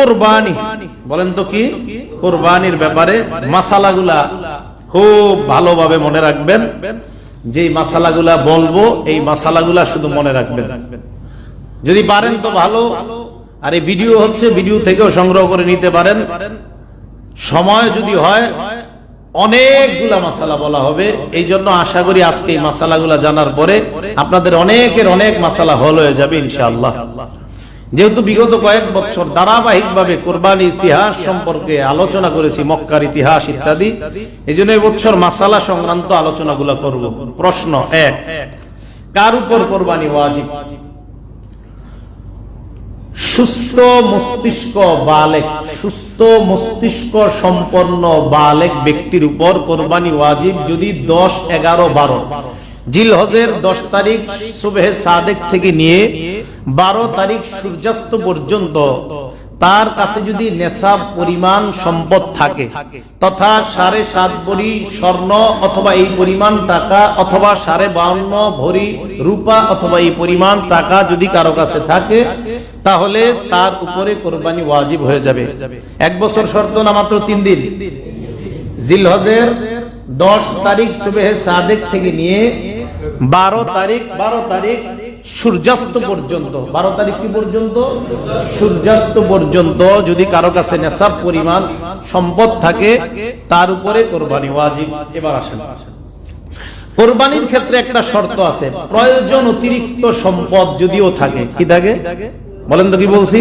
কোরবানি। বলেন তো কি? কোরবানির ব্যাপারে মাসালাগুলা খুব ভালোভাবে মনে রাখবেন। যে মাসালাগুলা বলব, এই মাসালাগুলা শুধু মনে রাখবেন। যদি পারেন তো ভালো। আর এই ভিডিও হচ্ছে ভিডিও থেকেও সংগ্রহ করে নিতে পারেন। সময় যদি হয়, অনেকগুলা মাসালা বলা হবে। এই জন্য আশা করি আজকে এই মাসালাগুলা জানার পরে আপনাদের অনেকের অনেক মাসালা হল হয়ে যাবে ইনশাআল্লাহ। যেহেতু বিগত কয়েক বছর ধারাবাহিক ভাবে কোরবানি ইতিহাস সম্পর্কে আলোচনা করেছি, মক্কার ইতিহাস ইত্যাদি এই জন্য এবছর মাসালা সংক্রান্ত আলোচনাগুলো করব। প্রশ্ন এক, কার উপর কোরবানি ওয়াজিব? সুস্থ মস্তিষ্ক বালেক, সুস্থ মস্তিষ্ক সম্পন্ন বালেক ব্যক্তির উপর কোরবানি ওয়াজিব যদি দশ, এগারো, বারো। জিল হজের দশ তারিখ সুবেহ সাদেক থেকে নিয়ে বারো তারিখ সূর্যাস্ত পর্যন্ত তার কাছে যদি নেশাব, পরিমাণ, সম্পদ থাকে, তথা সাড়ে সাত ভরি স্বর্ণ অথবা এই পরিমাণ টাকা অথবা সাড়ে বাউন্ন ভরি রূপা অথবা এই পরিমাণ টাকা যদি কারও কাছে থাকে, তাহলে তার উপরে কোরবানি ওয়াজিব হয়ে যাবে। এক বছর শর্ত না মাত্র তিন দিন? জিলহজের দশ তারিখ সুবেহে সাদেক থেকে নিয়ে বারো তারিখ বারো তারিখ সূর্যাস্ত পর্যন্ত। বারো তারিখ কি পর্যন্ত? সূর্যাস্ত পর্যন্ত। যদি কারও কাছে নেশাব পরিমাণ সম্পদ থাকে, তার উপরে কোরবানি ওয়াজিব। এবার আসেন। কোরবানির ক্ষেত্রে একটা শর্ত আছে। প্রয়োজন অতিরিক্ত সম্পদ যদিও থাকে। কি থাকে? বলেন তো কি বলছি?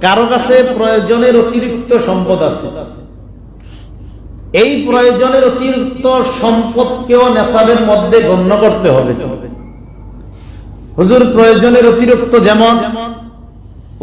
কারও কাছে প্রয়োজনের অতিরিক্ত সম্পদ আছে। এই প্রয়োজনের অতিরিক্ত সম্পদকেও নেশাবের মধ্যে গণ্য করতে হবে। হুজুর প্রয়োজনের অতিরিক্ত যেমন,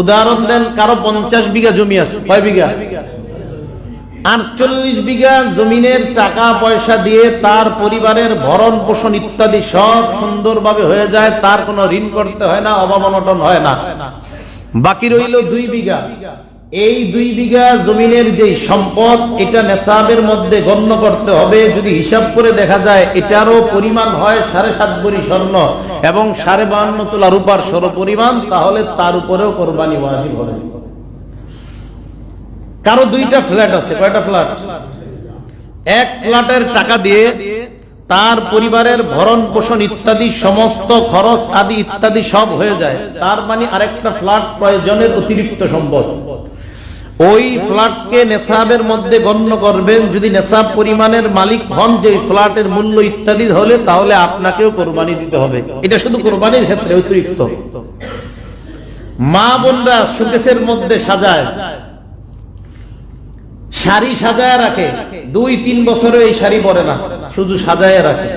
উদাহরণ দেন, কারও পঞ্চাশ বিঘা জমি আছে, কয় বিঘা? আটচল্লিশ বিঘা জমিনের টাকা পয়সা দিয়ে তার পরিবারের ভরণ পোষণ ইত্যাদি সব সুন্দরভাবে হয়ে যায়, তার কোনো ঋণ করতে হয় না, অভাব হয় না। বাকি রইল দুই বিঘা। এই দুই বিঘা জমিনের যে সম্পদ, এটা নেশাবের মধ্যে গণ্য করতে হবে। যদি হিসাব করে দেখা যায়, এটারও পরিমাণ হয় সাড়ে সাত বড়ি স্বর্ণ এবং সাড়ে বাহান্ন তোলা রূপার সর পরিমাণ তাহলে তার উপরেও কোরবানি ওয়াজিব হবে। কারও দুইটা ফ্ল্যাট আছে, কয়টা ফ্ল্যাট? এক ফ্ল্যাটের টাকা দিয়ে তার পরিবারের ভরণ পোষণ ইত্যাদি, সমস্ত খরচ আদি ইত্যাদি সব হয়ে যায়। তার মানে আরেকটা ফ্ল্যাট প্রয়োজনের অতিরিক্ত সম্পদ। ওই ফ্ল্যাটকে নেশাবের মধ্যে গণ্য করবেন। যদি নেশাব পরিমাণের মালিক হন, যে ফ্ল্যাটের মূল্য ইত্যাদি হলে তাহলে আপনাকেও কোরবানি দিতে হবে। এটা শুধু কোরবানির ক্ষেত্রে অতিরিক্ত। মা বোনরা সুকেশের মধ্যে সাজায়। শাড়ি সাজায় রাখে। দুই, তিন বছরে এই শাড়ি পরে না। শুধু সাজায় রাখে।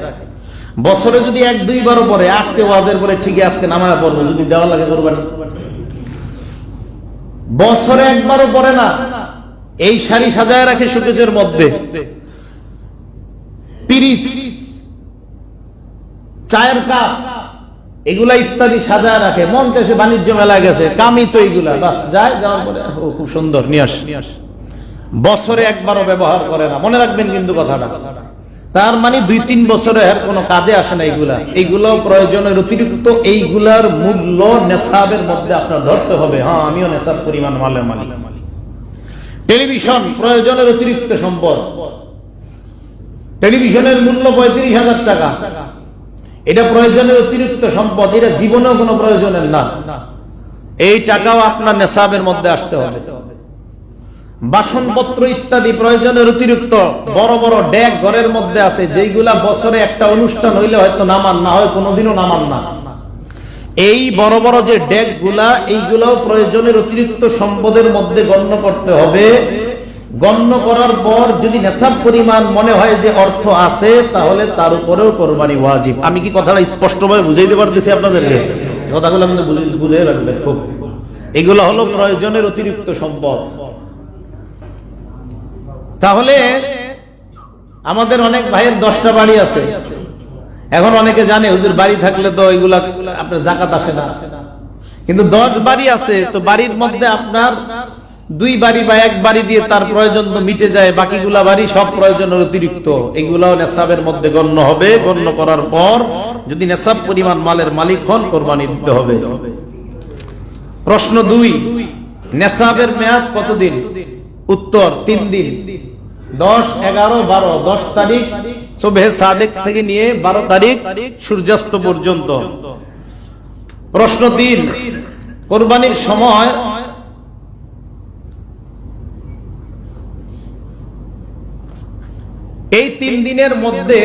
বছরে যদি এক, দুইবারও পরে, আজকে ওয়াজের পরে ঠিকই আজকে নামায় পড়ব। যদি দেওয়া লাগে কোরবানি। বছরে একবারও পরে না। এই শাড়ি সাজায় রাখে সুকেশের মধ্যে। পিরিচ, চায়ের কাপ, এগুলা ইত্যাদি সাজায় রাখে। মন বাণিজ্য মেলা গেছে। কামি তো এগুলা। যায় যাওয়ার পরে। খুব সুন্দর, নিয়ে আস। বছরে একবারও ব্যবহার করে না। মনে রাখবেন কিন্তু কথাটা। তার মানে দুই, তিন বছরে আর কোনো কাজে আসে না এইগুলা। এইগুলো প্রয়োজনের অতিরিক্ত এইগুলার মূল্য নেশাবের মধ্যে আপনার ধরতে হবে। হ্যাঁ আমিও নেশাব পরিমাণ মালের মালিক। টেলিভিশন, প্রয়োজনের অতিরিক্ত সম্পদ। টেলিভিশনের মূল্য পঁয়ত্রিশ হাজার টাকা। এটা প্রয়োজনের অতিরিক্ত সম্পদ, এটা জীবনেও কোনো প্রয়োজনের না। এই টাকাও আপনার নেশাবের মধ্যে আসতে হবে। বাসনপত্র ইত্যাদি প্রয়োজনের অতিরিক্ত বড় বড় ড্যাগ ঘরের মধ্যে আছে যেইগুলা বছরে একটা অনুষ্ঠান হইলে হয়তো নামান না হয় কোনোদিনও নামান না। এই বড় বড় যে ড্যাগগুলা এইগুলাও প্রয়োজনের অতিরিক্ত সম্পদের মধ্যে গণ্য করতে হবে। গণ্য করার পর যদি নেশাব পরিমাণ মনে হয় যে অর্থ আছে তাহলে তার উপরেও কোরবানি ওয়াজিব। আমি কি কথাটা স্পষ্টভাবে বুঝাইতে পারতেছি আপনাদেরকে? কথাগুলো আমাদের বুঝে রাখবেন খুব। এগুলো হলো প্রয়োজনের অতিরিক্ত সম্পদ। তাহলে আমাদের অনেক ভাইয়ের দশটা বাড়ি আছে। এখন অনেকে জানে, হুজুর বাড়ি থাকলে তো এগুলা আপনার জাকাত আসে না। কিন্তু দশ বাড়ি আছে, তো বাড়ির মধ্যে আপনার দুই বাড়ি বা এক বাড়ি দিয়ে তার প্রয়োজন তো মিটে যায়, বাকিগুলা বাড়ি সব প্রয়োজনের অতিরিক্ত। এগুলাও নেশাবের মধ্যে গণ্য হবে, গণ্য করার পর যদি নেশাব পরিমাণ মালের মালিক হন, কোরবানি দিতে হবে। প্রশ্ন দুই, নেশাবের মেয়াদ কতদিন? উত্তর, তিন দিন। দশ, এগারো, বারো, দশ তারিখ সুবেহ সাদেক থেকে নিয়ে বারো তারিখ সূর্যাস্ত পর্যন্ত। প্রশ্ন তিন, কোরবানির সময় এই তিন দিনের মধ্যে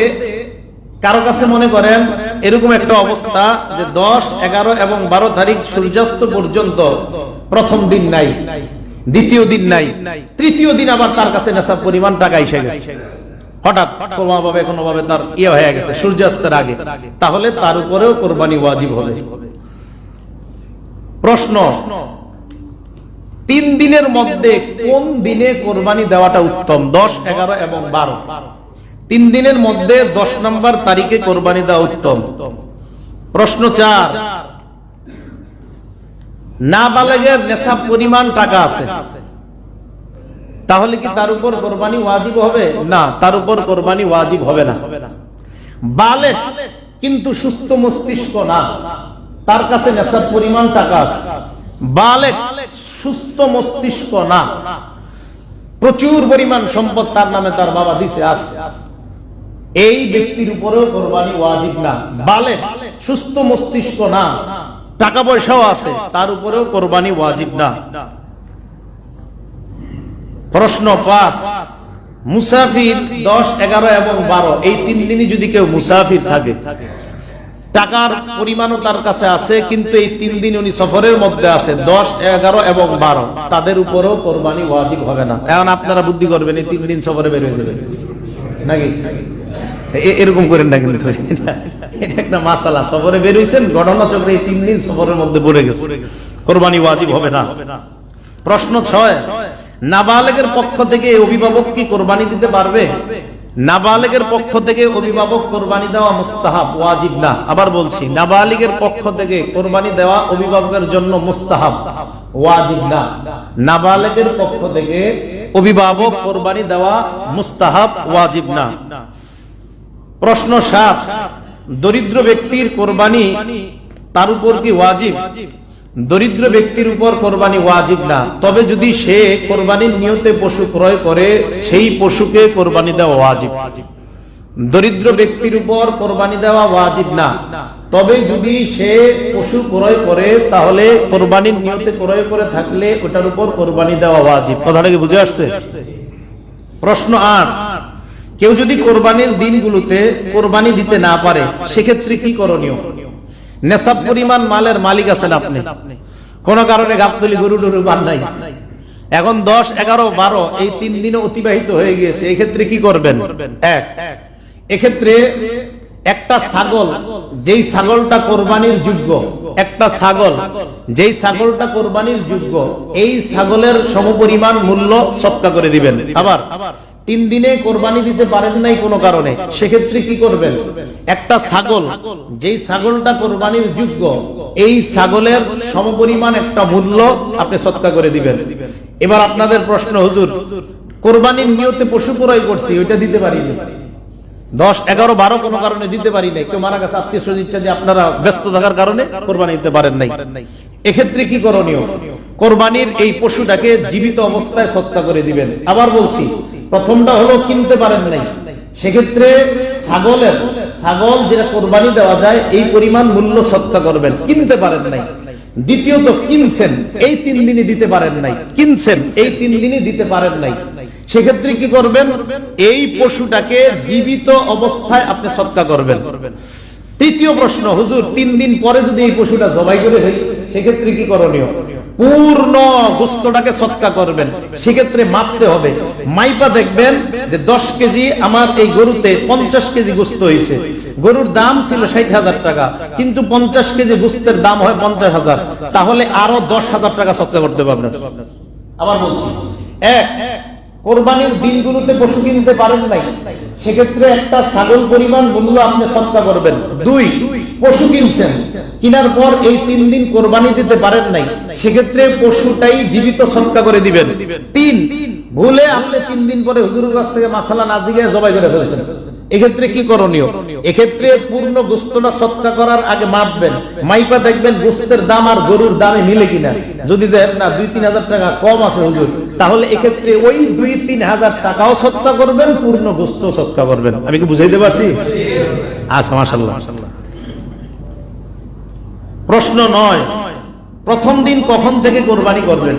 কারও কাছে মনে করেন এরকম একটা অবস্থা যে দশ, এগারো এবং বারো তারিখ সূর্যাস্ত পর্যন্ত প্রথম দিন নাই। দ্বিতীয় দিন নাই। তৃতীয় দিন আবার তার কাছে নেশা পরিমাণ টাকা এসে গেছে। হঠাৎ কোনো ভাবে কোনো ভাবে তার ইয়ে হয়ে গেছে, সূর্যাস্তের আগে। তাহলে তার উপরেও কোরবানি ওয়াজিব হবে। প্রশ্ন, তিন দিনের মধ্যে কোন দিনে কোরবানি দেওয়াটা উত্তম? দশ, এগারো এবং বারো। তিন দিনের মধ্যে দশ নম্বর তারিখে কোরবানি দেওয়া উত্তম। প্রশ্ন চার না নেশা পরিমাণ টাকা আছে। তাহলে কি তার উপর কোরবানি ওয়াজিব হবে? না, তার উপর কোরবানি ওয়াজিব হবে না। বালেক কিন্তু সুস্থ মস্তিষ্ক না। তার কাছে নেশার পরিমাণ টাকা আছে। সুস্থ মস্তিষ্ক না। প্রচুর পরিমাণ সম্পদ তার নামে তার বাবা দিছে আছে এই ব্যক্তির উপরেও কোরবানি ওয়াজিব না। বালে সুস্থ মস্তিষ্ক না। টাকা পয়সাও আছে, তার উপরেও কোরবানি ওয়াজিব না। প্রশ্ন পাঁচ, মুসাফির দশ, এগারো এবং বারো, এই তিন দিনই যদি কেউ মুসাফির থাকে, টাকার পরিমাণও তার কাছে আছে, কিন্তু এই তিন দিন উনি সফরের মধ্যে আছে দশ, এগারো এবং বারো, তাদের উপরেও কোরবানি ওয়াজিব হবে না। এখন আপনারা বুদ্ধি করবেন, এই তিন দিন সফরে বের হয়ে যাবে। নাকি? এরকম করেন না কিন্তু। এটা একটা মাসালা। সফরে বের হয়েছেন ঘটনা চক্রে এই তিন দিন সফরের মধ্যে পড়ে গেছে। কোরবানি ওয়াজিব হবে না। প্রশ্ন ছয়, নাবালেগের পক্ষ থেকে অভিভাবক কি কোরবানি দিতে পারবে? নাবালেগের পক্ষ থেকে অভিভাবক কোরবানি দেওয়া মুস্তাহাব, ওয়াজিব না। আবার বলছি, নাবালিগের পক্ষ থেকে কোরবানি দেওয়া অভিভাবকের জন্য মুস্তাহাব, ওয়াজিব না। নাবালেগের পক্ষ থেকে অভিভাবক কোরবানি দেওয়া মুস্তাহাব, ওয়াজিব না। প্রশ্ন সাত দরিদ্র ব্যক্তির কোরবানি তার উপর কি ওয়াজিব? দরিদ্র ব্যক্তির উপর কোরবানি ওয়াজিব না। তবে যদি সে কোরবানির নিয়তে পশু ক্রয় করে, সেই পশুকে কোরবানি দেওয়া ওয়াজিব। দরিদ্র ব্যক্তির উপর কোরবানি দেওয়া ওয়াজিব না। তবে যদি সে পশু ক্রয় করে, তাহলে কোরবানির নিয়তে ক্রয় করে থাকলে ওটার উপর কোরবানি দেওয়া ওয়াজিব। কথাটা কি বুঝে আসছে? প্রশ্ন আট। কেউ যদি কোরবানির দিনগুলোতে কোরবানি দিতে না পারে, সেক্ষেত্রে কি করণীয়? নেশাব পরিমাণ মালের মালিক আছেন আপনি। কোন কারণে গাবতলি গরু টরু বান নাই। এখন দশ, এগারো, বারো, এই তিন দিনে অতিবাহিত হয়ে গিয়েছে। এক্ষেত্রে কি করবেন? এক। এক্ষেত্রে একটা ছাগল, যেই ছাগলটা কোরবানির যোগ্য, একটা ছাগল, যেই ছাগলটা কোরবানির যোগ্য, এই ছাগলের সমপরিমাণ মূল্য সৎকা করে দিবেন। আবার তিন দিনে কোরবানি দিতে পারেন নাই কোনো কারণে। সেক্ষেত্রে কি করবেন? একটা ছাগল, যেই ছাগলটা কোরবানির যোগ্য, এই ছাগলের সমপরিমাণ একটা মূল্য আপনি সৎকা করে দিবেন। এবার আপনাদের প্রশ্ন, হুজুর, কোরবানির নিয়তে পশু ক্রয় করছি, ওইটা দিতে পারিনি। দশ, এগারো, বারো কোনো কারণে দিতে পারি নাই। কেউ মারা গেছে, আত্মীয় স্বজন ইচ্ছা যে আপনারা ব্যস্ত থাকার কারণে কোরবানি দিতে পারেন নাই। এক্ষেত্রে কি করণীয়? কোরবানির এই পশুটাকে জীবিত অবস্থায় সত্তা করে দিবেন। আবার বলছি প্রথমটা হলো কিনতে পারেন নাই। সেক্ষেত্রে ছাগলের, ছাগল যেটা কোরবানি দেওয়া যায়, এই পরিমাণ মূল্য সত্তা করবেন। কিনতে পারেন নাই। দ্বিতীয়ত, কিনছেন, এই তিন দিনই দিতে পারেন নাই। কিনছেন, এই তিন দিনই দিতে পারেন নাই। সেক্ষেত্রে কি করবেন? এই পশুটাকে জীবিত অবস্থায় আপনি সৎকা করবেন। তৃতীয় প্রশ্ন, হুজুর, তিন দিন পরে যদি এই পশুটা জবাই করে ফেলি, সেক্ষেত্রে কি করণীয়? পূর্ণ গোস্তটাকে সৎকা করবেন। সেক্ষেত্রে মাপতে হবে। মাইপা দেখবেন যে দশ কেজি আমার এই গরুতে পঞ্চাশ কেজি গোস্ত হয়েছে। গরুর দাম ছিল ষাট হাজার টাকা। কিন্তু পঞ্চাশ কেজি গোস্তের দাম হয় পঞ্চাশ হাজার। তাহলে আরও দশ হাজার টাকা সৎকা করতে পারবেন। আবার বলছি, এক কোরবানির দিনগুলোতে পশু কিনতে পারেন নাই। সেক্ষেত্রে একটা ছাগল পরিমাণ মূল্য আপনি সৎকা করবেন। দুই, পশু কিনছেন। কিনার পর এই তিন দিন কোরবানি দিতে পারেন নাই। সেক্ষেত্রে পশুটাই জীবিত সৎকা করে দিবেন। তিন ভুলে আপনি তিন দিন পরে হুজুরের কাছ থেকে মাসালা না জিগে জবাই করে ফেলছেন। এক্ষেত্রে কি করণীয়? এক্ষেত্রে পূর্ণ গোস্তটা সৎকা করার আগে মাপবেন। মাইপা দেখবেন গোস্তের দাম আর গরুর দামে মিলে কিনা। যদি দেখেন না, দুই তিন হাজার টাকা কম আছে হুজুর, তাহলে এক্ষেত্রে ওই দুই তিন হাজার টাকাও সৎকা করবেন, পূর্ণ গোস্ত সৎকা করবেন। আমি কি বুঝাইতে পারছি? আচ্ছা মাসাল্লাহ প্রশ্ন নয়, প্রথম দিন কখন থেকে কোরবানি করবেন?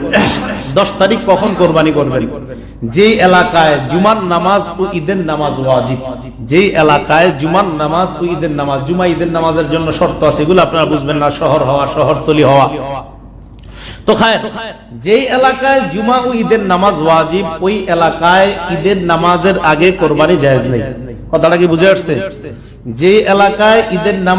দশ তারিখ কখন কোরবানি করবেন? যে এলাকায় জুমার নামাজ ও ঈদের নামাজ ওয়াজিব যে এলাকায় জুমার নামাজ ও ঈদের নামাজ জুমা ঈদের নামাজের জন্য শর্ত আছে, এগুলো আপনারা বুঝবেন না, শহর হওয়া, শহরতলি হওয়া। যে এলাকায় জুমা ও ঈদের নামাজ ওয়াজিব, ওই এলাকায় ঈদের নামাজের আগে কোরবানি জায়েজ নেই। কথাটা কি বুঝে আসছে? যে এলাকায় ঈদের নামাজ